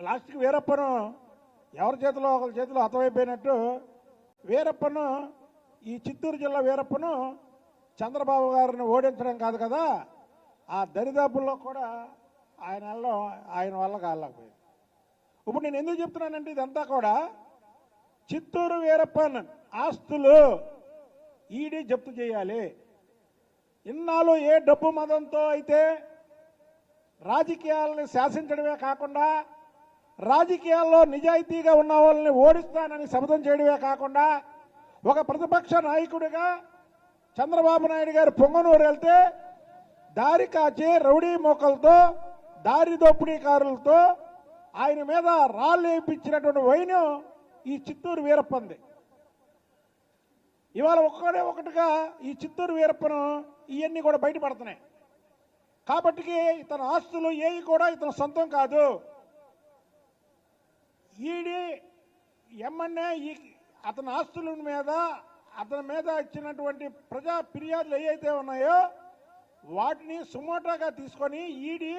లాస్ట్కి వీరప్పను ఎవరి చేతిలో ఒకరి చేతిలో హతమైపోయినట్టు వీరప్పను ఈ చిత్తూరు జిల్లా వీరప్పను చంద్రబాబు గారిని ఓడించడం కాదు కదా ఆ దరిదాపుల్లో కూడా ఆయన వల్ల ఆయన వల్ల కాలేకపోయింది ఇప్పుడు నేను ఎందుకు చెప్తున్నానంటే ఇదంతా కూడా చిత్తూరు వీరప్పన్ ఆస్తులు ఈడీ జప్తు చేయాలి. ఇన్నాళ్ళు ఏ డబ్బు మదంతో అయితే రాజకీయాలను శాసించడమే కాకుండా రాజకీయాల్లో నిజాయితీగా ఉన్న వాళ్ళని ఓడిస్తానని శబ్దం చేయడమే కాకుండా ఒక ప్రతిపక్ష నాయకుడిగా చంద్రబాబు నాయుడు గారు పొంగనూరు వెళ్తే దారి కాచే రౌడీ మోకలతో దారి దోపిడీకారులతో ఆయన మీద రాళ్ళు వేయించినటువంటి వైను ఈ చిత్తూరు వీరప్పంది. ఇవాళ ఒక్కడే ఒకటిగా ఈ చిత్తూరు వీరప్పను ఇవన్నీ కూడా బయటపడుతున్నాయి. కాబట్టి ఇతని ఆస్తులు ఏవి కూడా ఇతను సొంతం కాదు. ఈడీ ఎమ్మెన్యే ఈ అతని ఆస్తుల మీద అతని మీద ఇచ్చినటువంటి ప్రజా ఫిర్యాదులు ఏవైతే ఉన్నాయో వాటిని సుమోటాగా తీసుకొని ఈడీ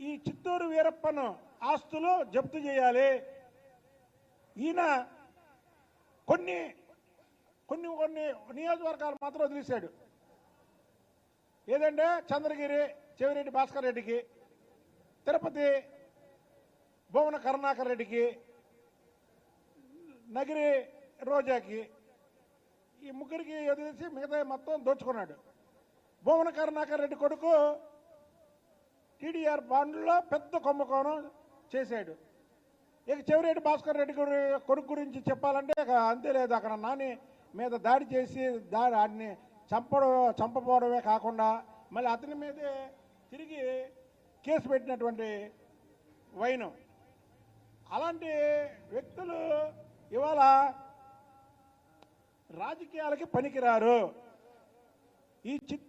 ఈ చిత్తూరు వీరప్పను ఆస్తులు జప్తు చేయాలి. ఈయన కొన్ని కొన్ని కొన్ని నియోజకవర్గాలు మాత్రం వదిలేశాడు. ఏదంటే చంద్రగిరి చెవిరెడ్డి భాస్కర్ రెడ్డికి తిరుపతి భువన కరుణాకర్ రెడ్డికి నగిరి రోజాకి ఈ ముగ్గురికి వదిలేసి మిగతా మొత్తం దోచుకున్నాడు. భువన కరుణాకర్ రెడ్డి కొడుకు టీడీఆర్ బాండ్లో పెద్ద కుంభకోణం చేశాడు. ఇక చెవిరెడ్డి భాస్కర్ రెడ్డి గురి- కొడుకు గురించి చెప్పాలంటే అంతే లేదు. అక్కడ నాని మీద దాడి చేసి దాడి ఆడిని చంపడం చంపపోవడమే కాకుండా మళ్ళీ అతని మీదే తిరిగి కేసు పెట్టినటువంటి వైనం. అలాంటి వ్యక్తులు ఇవాళ రాజకీయాలకి పనికిరారు. ఈ చిత్తూరు